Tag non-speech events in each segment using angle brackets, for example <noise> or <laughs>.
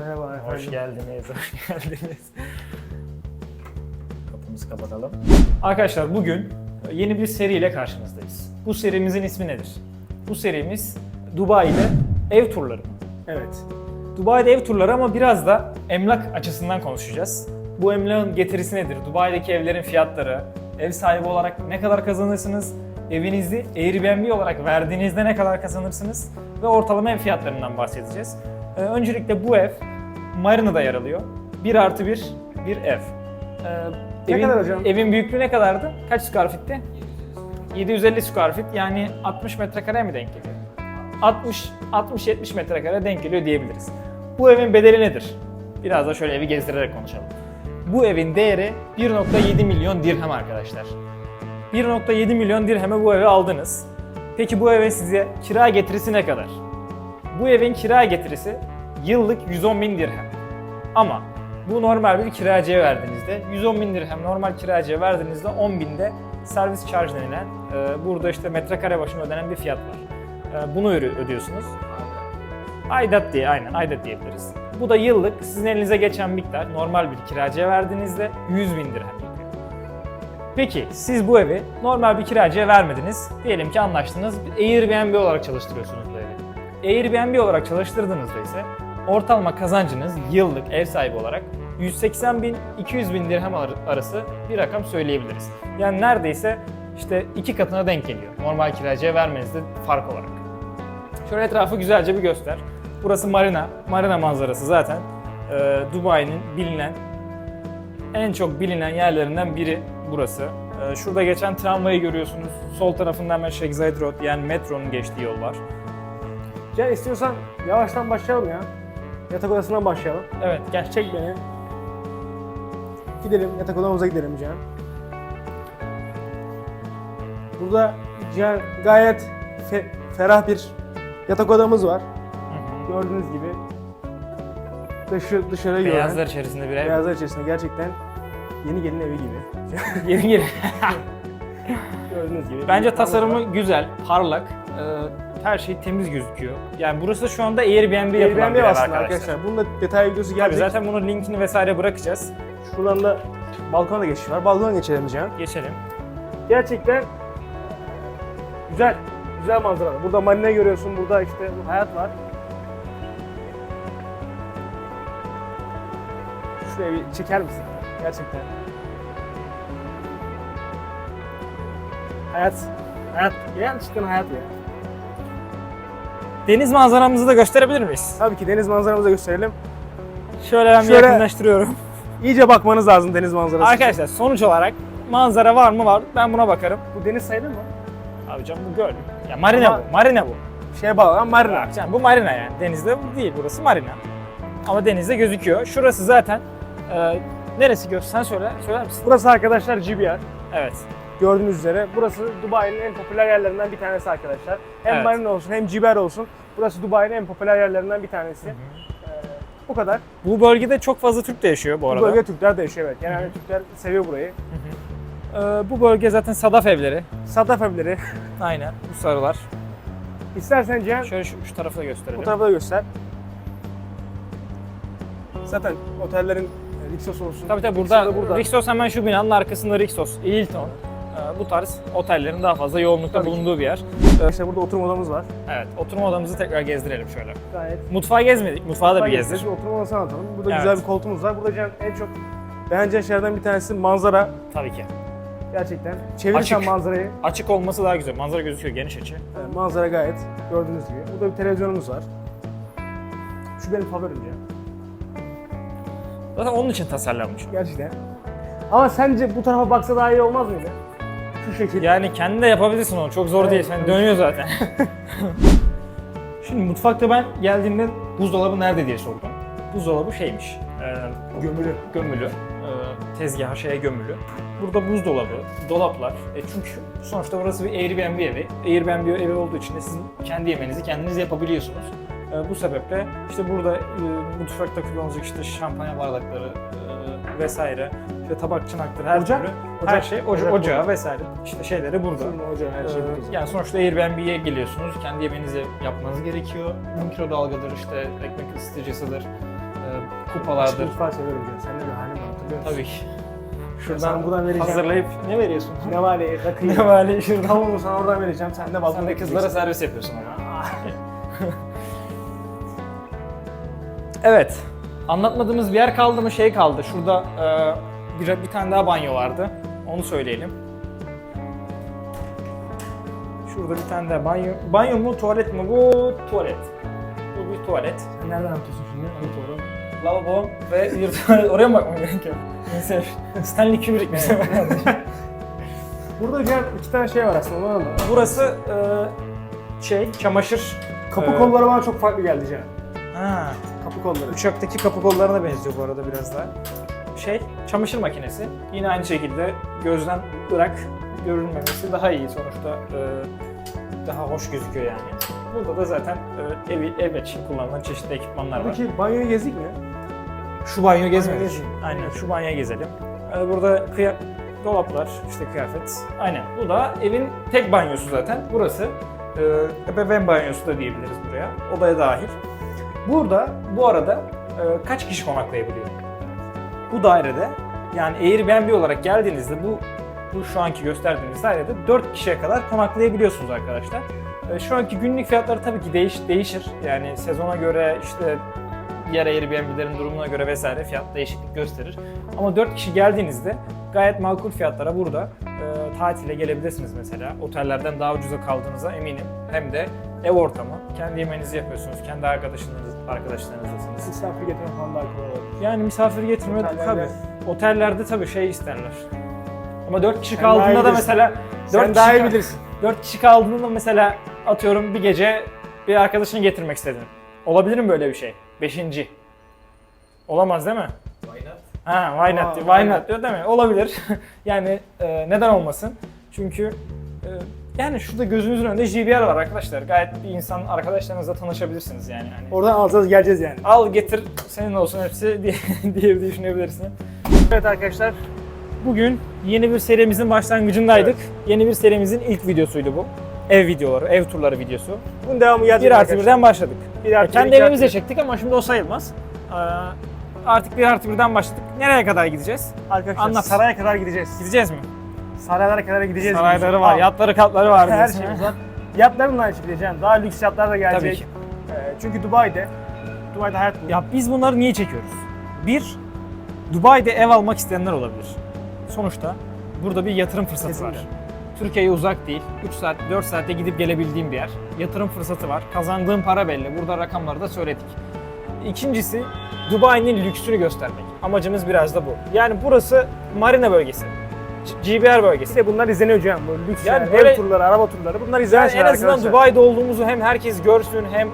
Merhaba efendim. Hoş geldiniz, hoş geldiniz. Kapımızı kapatalım. Arkadaşlar bugün yeni bir seriyle karşınızdayız. Bu serimizin ismi nedir? Bu serimiz Dubai'de ev turları. Evet. Dubai'de ev turları ama biraz da emlak açısından konuşacağız. Bu emlakın getirisi nedir? Dubai'deki evlerin fiyatları, ev sahibi olarak ne kadar kazanırsınız? Evinizi Airbnb olarak verdiğinizde ne kadar kazanırsınız? Ve ortalama ev fiyatlarından bahsedeceğiz. Ee, öncelikle bu ev Marina'da yer alıyor. 1 artı 1 bir ev. Ee, Ne kadar hocam? Evin büyüklüğü ne kadardı? Kaç square feet'ti? 750 square feet yani 60 metrekare mi denk geliyor? 60 60-70 metrekare denk geliyor diyebiliriz. Bu evin bedeli nedir? Biraz da şöyle evi gezdirerek konuşalım. Bu evin değeri 1.7 milyon dirhem arkadaşlar. 1.7 milyon dirheme bu evi aldınız. Peki bu eve size kira getirisi ne kadar? Bu evin kira getirisi yıllık 110 bin dirhem. Ama bu normal bir kiracıya verdiğinizde 110 bin dirhem normal kiracıya verdiğinizde 10 binde servis charge denilen e, burada işte metrekare başına ödenen bir fiyat var. E, bunu ödüyorsunuz. Aidat diye aynen aidat diyebiliriz. Bu da yıllık sizin elinize geçen miktar normal bir kiracıya verdiğinizde 100 bin dirhem. Peki siz bu evi normal bir kiracıya vermediniz. Diyelim ki anlaştınız. Airbnb olarak çalıştırıyorsunuz. Airbnb olarak çalıştırdığınızda ise ortalama kazancınız yıllık ev sahibi olarak 180 bin 200 bin dirhem ar- arası bir rakam söyleyebiliriz. Yani neredeyse işte iki katına denk geliyor. Normal kiracıya vermenizde fark olarak. Şöyle etrafı güzelce bir göster. Burası marina. Marina manzarası zaten e, Dubai'nin bilinen en çok bilinen yerlerinden biri burası. E, şurada geçen tramvayı görüyorsunuz. Sol tarafında hemen Sheikh Zayed Road yani metronun geçtiği yol var. Can istiyorsan yavaştan başlayalım ya. Yatak odasından başlayalım. Evet gel. Çek beni. Gidelim yatak odamıza gidelim Cihan. Burada Cihan gayet fe- ferah bir yatak odamız var. Gördüğünüz gibi. Dışı dışarı gören. Beyazlar içerisinde bir ev. Beyazlar içerisinde gerçekten yeni gelin evi gibi. <laughs> Yeni geri. Gördüğünüz gibi. Bence tasarımı güzel, parlak. e, her şey temiz gözüküyor. Yani burası şu anda Airbnb yapılan Airbnb bir ev aslında arkadaşlar. arkadaşlar. Bunun da detay videosu Tabii gelecek. zaten bunun linkini vesaire bırakacağız. Şuradan da balkona da geçiş var. Balkona geçelim Cihan. Geçelim. Gerçekten güzel. Güzel manzara. Burada marina görüyorsun. Burada işte hayat var. Şuraya bir çeker misin? Gerçekten. Hayat. Hayat. Gerçekten hayat ya. Deniz manzaramızı da gösterebilir miyiz? Tabii ki deniz manzaramızı da gösterelim. Şöyle ben Şöyle- yakınlaştırıyorum. İyice bakmanız lazım deniz manzarası. Arkadaşlar sonuç olarak manzara var mı var. Ben buna bakarım. Bu deniz sayılır mı? Abi canım bu göl. Ya marina Ama- bu. Marina bu. Şeye bağlı marina. Bak canım bu marina yani. Denizde bu değil. Burası marina. Ama denizde gözüküyor. Şurası zaten e, neresi gör? Sen söyle. Söyler misin? Burası arkadaşlar GBR. Evet. Gördüğünüz üzere burası Dubai'nin en popüler yerlerinden bir tanesi arkadaşlar. Hem Evet. marina olsun hem GBR olsun. Burası Dubai'nin en popüler yerlerinden bir tanesi. Ee, bu kadar. Bu bölgede çok fazla Türk de yaşıyor bu Bu arada. bölge Türkler de yaşıyor evet. Genelde Türkler seviyor burayı. E, bu bölge zaten sadaf evleri. Sadaf evleri. <laughs> Aynen. Bu sarılar. İstersen Cihan Şöyle şu, şu tarafı da bu gösterelim. tarafa da göster. Zaten otellerin e, Rixos olsun. Tabii tabii burada, da burada. Rixos hemen şu binanın arkasında Rixos, Hilton. E, bu tarz otellerin daha fazla yoğunlukta Tabii ki. bulunduğu bir yer. İşte burada oturma odamız var. Evet, oturma odamızı tekrar gezdirelim şöyle. Gayet. Mutfağı gezmedik, mutfağı da bir gezdir. Gezdir. Oturma odasını anlatalım. Burada Evet. güzel bir koltuğumuz var. Burada en çok beğeneceğin şeylerden bir tanesi manzara. Tabii ki. Gerçekten. Çevirirsen Açık. manzarayı Açık olması daha güzel. Manzara gözüküyor geniş açı. Evet, manzara gayet gördüğünüz gibi. Burada bir televizyonumuz var. Şu benim favorim ya. Zaten onun için tasarlanmış. Gerçekten. Ama sence bu tarafa baksa daha iyi olmaz mıydı? Şu şekilde. Yani kendi de yapabilirsin onu. Çok zor Evet, değil. Sen evet. dönüyor zaten. <laughs> Şimdi mutfakta ben geldiğimde buzdolabı nerede diye sordum. Buzdolabı şeymiş. E, Gömülü. gömülü. E, tezgaha şeye gömülü. Burada buzdolabı, dolaplar. E çünkü sonuçta burası bir Airbnb evi. Airbnb evi olduğu için de siz kendi yemeğinizi kendiniz yapabiliyorsunuz. E, bu sebeple işte burada e, mutfakta kullanılacak işte şampanya bardakları e, vesaire, işte tabak çanaktır her Ocak? türlü Ocak. her şey oca- Ocak ocağı burada. vesaire işte şeyleri burada. Fırın, ocağı, her şey Ee, burada. yani sonuçta Airbnb'ye geliyorsunuz, kendi yemeğinizi yapmanız gerekiyor. Mikrodalgadır işte, ekmek ısıtıcısıdır. e, kupalardır. Mutfağı seviyorum canım. Sen de bir halim hatırlıyor musun? Tabii ki. Şuradan buradan vereceğim. hazırlayıp ne veriyorsun? Ne ya? Rakıyı. ne var şuradan. Tavuğunu sana oradan vereceğim. Sen de Sen de kızlara servis yapıyorsun ama. Evet. Anlatmadığımız bir yer kaldı mı şey kaldı. Şurada e, bir, bir tane daha banyo vardı. Onu söyleyelim. Şurada bir tane daha banyo. Banyo mu tuvalet mi? Bu tuvalet. Bu bir tuvalet. Sen nereden atıyorsun şimdi? Onu doğru. Lavabo ve bir tuvalet. <laughs> Oraya mı bakmam gerekiyor? Neyse. Stanley Kubrick bizim. <laughs> Burada diğer iki tane şey var aslında. Onu anladım. Burası e, şey çamaşır. Kapı e, kolları bana çok farklı geldi Can. Ha, Kapı kolları. Uçaktaki kapı kollarına benziyor bu arada biraz daha. Şey, çamaşır makinesi. Yine aynı şekilde gözden ırak görünmemesi daha iyi sonuçta. e, daha hoş gözüküyor yani. Burada da zaten e, ev, ev için kullanılan çeşitli ekipmanlar var. Buradaki banyoyu gezdik mi? Şu banyo gezmedik. gezdik. Aynen şu banyoya gezelim. E, burada kıya dolaplar, işte kıyafet. Aynen. Bu da evin tek banyosu zaten. Burası e, ebeveyn banyosu da diyebiliriz buraya. Odaya dahil. Burada bu arada e, kaç kişi konaklayabiliyor? Bu dairede yani Airbnb olarak geldiğinizde bu bu şu anki gösterdiğiniz dairede 4 kişiye kadar konaklayabiliyorsunuz arkadaşlar. E, şu anki günlük fiyatları tabii ki değiş, değişir. Yani sezona göre işte diğer Airbnb'lerin durumuna göre vesaire fiyat değişiklik gösterir. Ama 4 kişi geldiğinizde gayet makul fiyatlara burada e, tatile gelebilirsiniz mesela. Otellerden daha ucuza kaldığınıza eminim. Hem de ev ortamı. Kendi yemeğinizi yapıyorsunuz. Kendi arkadaşlarınız, arkadaşlarınızlasınız. Misafir getiren falan daha kolay olur. Yani misafir getirme Otellerde- tabii. Otellerde tabii şey isterler. Ama 4 kişi Sen daha iyi kaldığında da bilirsin. mesela Sen dört daha kişi iyi kal- bilirsin. 4 kişi kaldığında mesela atıyorum bir gece bir arkadaşını getirmek istedin. Olabilir mi böyle bir şey? Beşinci. Olamaz değil mi? Why not? Ha, why not? Aa, diyor. why Why not? not diyor değil mi? Olabilir. <laughs> yani e, neden olmasın? Çünkü e, yani şurada gözünüzün önünde JBL var arkadaşlar. Gayet bir insan arkadaşlarınızla tanışabilirsiniz yani. yani. Oradan alacağız geleceğiz yani. Al getir senin olsun hepsi <laughs> diye, diye düşünebilirsin. Evet arkadaşlar. Bugün yeni bir serimizin başlangıcındaydık. Yeni bir serimizin ilk videosuydu bu. Ev videoları, ev turları videosu. Bunun devamı gelecek 1 artı arkadaşlar. 1'den başladık. Bir artı bir, Kendi iki evimizde artı bir. çektik ama şimdi o sayılmaz. Ee, artık 1 artı 1'den başladık. Nereye kadar gideceğiz? Arkadaşlar Anlat. saraya kadar gideceğiz. Gideceğiz mi? Saraylara kadar gideceğiz. Sarayları var, yatları katları var. Her şeyimiz var. Yatların da aynı şekilde. Daha lüks yatlar da gelecek. Tabii ki. Ee, çünkü Dubai'de, Dubai'de hayat. Ya biz bunları niye çekiyoruz? Bir, Dubai'de ev almak isteyenler olabilir. Sonuçta burada bir yatırım fırsatı var. Kesinlikle. Türkiye'ye uzak değil. 3 saat, 4 saatte gidip gelebildiğim bir yer. Yatırım fırsatı var. Kazandığım para belli. Burada rakamları da söyledik. İkincisi Dubai'nin lüksünü göstermek. Amacımız biraz da bu. Yani burası marina bölgesi. GBR bölgesi. De bunlar izleniyor Can. Böyle lüks Yani yani, böyle- ev turları, araba turları. Bunlar izlenen Yani en şeyler azından arkadaşlar. Dubai'de olduğumuzu hem herkes görsün hem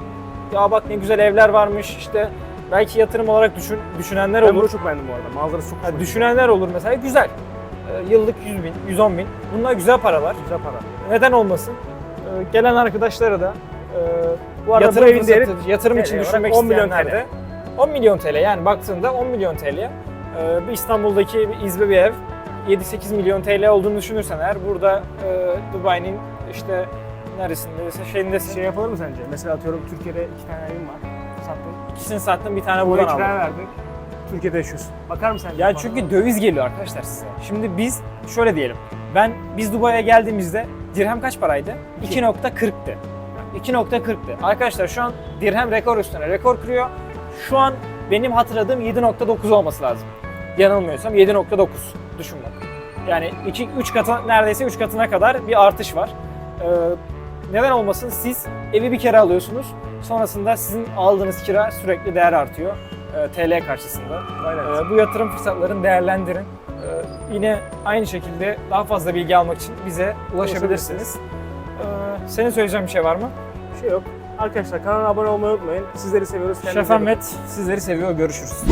ya bak ne güzel evler varmış işte belki yatırım olarak düşün, düşünenler Ben olur. bunu çok beğendim bu arada. Manzarası çok hoşuma düşünenler olur mesela güzel. Ee, yıllık 100 bin, 110 bin. Bunlar güzel paralar. Güzel para. Neden olmasın? Ee, gelen arkadaşlara da e, Bu arada yatırım, bu evin değeri yatırım TL için düşünmek 10 milyon de 10 milyon TL yani baktığında 10 milyon TL. Ee, bir İstanbul'daki bir izbe bir ev 7-8 milyon TL olduğunu düşünürsen eğer burada e, Dubai'nin işte neresinde şeyindesin. şey yapılır mı sence? Mesela atıyorum Türkiye'de iki tane evim var. Sattım. İkisini sattın bir tane Buraya buradan aldın. kiraya. Türkiye'de yaşıyorsun. Bakar mısın sence? Ya çünkü döviz geliyor arkadaşlar size. Şimdi biz şöyle diyelim. Ben biz Dubai'ye geldiğimizde dirhem kaç paraydı? 2.40'tı. 2.40'tı. Arkadaşlar şu an dirhem rekor üstüne rekor kırıyor. Şu an benim hatırladığım 7.9 olması lazım. Yanılmıyorsam 7.9 düşün bak. Yani 2 3 katı neredeyse 3 katına kadar bir artış var. Ee, neden olmasın? Siz evi bir kere alıyorsunuz. Sonrasında sizin aldığınız kira sürekli değer artıyor. e, TL karşısında. Aynen. Ee, bu yatırım fırsatlarını değerlendirin. Ee, yine aynı şekilde daha fazla bilgi almak için bize ulaşabilirsiniz. Ee, senin söyleyeceğin bir şey var mı? Bir şey yok. Arkadaşlar kanala abone olmayı unutmayın. Sizleri seviyoruz. Şef. Ahmet sizleri seviyor. Görüşürüz.